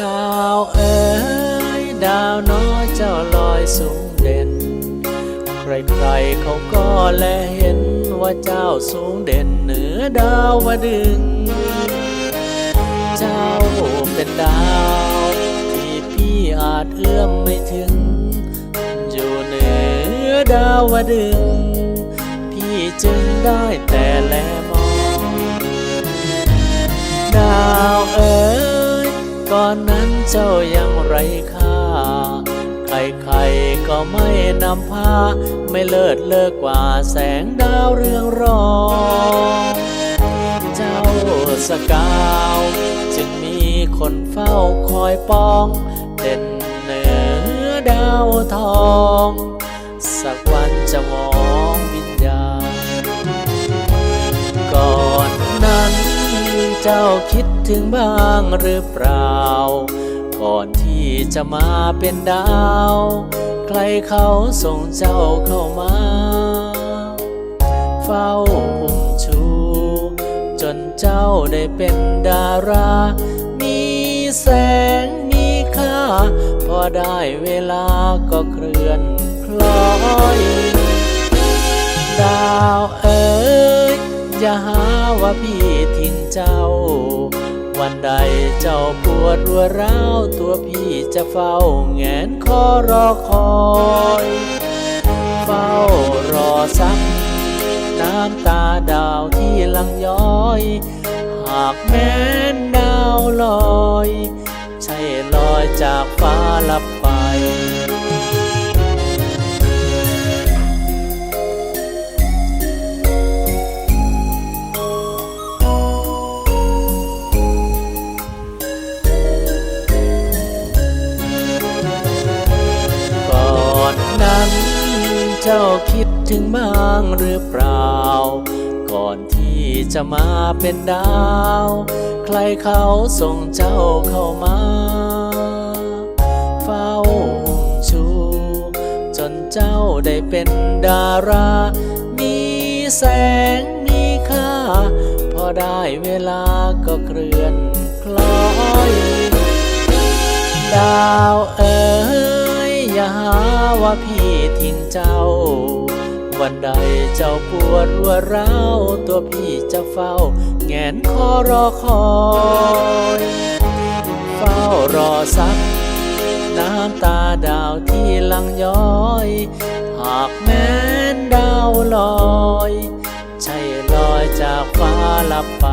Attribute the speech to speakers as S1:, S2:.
S1: ดาวเอ๋ยดาวน้อยเจ้าลอยสูงเด่น ใครๆเขาก็แลเห็นว่าเจ้าสูงเด่นเหนือดาววดึง เจ้าเป็นดาวที่พี่อาจเอื้อมไม่ถึง อยู่เหนือดาววดึง พี่จึงได้แต่แล ก่อนนั้นเจ้ายังไรค่า ใครๆก็ไม่นำพา ไม่เลิศเลิกกว่าแสงดาวเรืองรอง เจ้าสกาว จึงมีคนเฝ้าคอยป้อง เด่นเหนือดาวทอง สักวันจะมอง เจ้าคิดถึงบ้างหรือเปล่า ก่อนที่จะมาเป็นดาว ใครเขาส่งเจ้าเข้ามา เฝ้าอุ้มชู จนเจ้าได้เป็นดารา มีแสงมีค่า พอได้เวลาก็เคลื่อนคล้อย ดาวเอ๋ อย่าหาว่าพี่ทิ้งเจ้า วันใดเจ้าปวดรัวร้าวตัวพี่จะเฝ้าแงนคอรอคอย เฝ้ารอสักน้ำตาดาวที่ลังย้อย หากแม้นดาวลอย ใช่ลอยจากฟ้าลับไป จ้าคิดถึงบ้างหรือเปล่า ก่อนที่จะมาเป็นดาว ใครเขาส่งเจ้าเข้ามา เฝ้าชมชู จนเจ้าได้เป็นดารา มีแสงมีค่า พอได้เวลาก็เคลื่อนคล้อ หาว่าพี่ทิ้งเจ้า วันใดเจ้าปวดรัวร้าวตัวพี่จะเฝ้า แงนคอรอคอย เฝ้ารอสัก น้ำตาดาวที่ลังย้อย หากแม้นดาวลอย ใช่ลอยจากฟ้าลับไป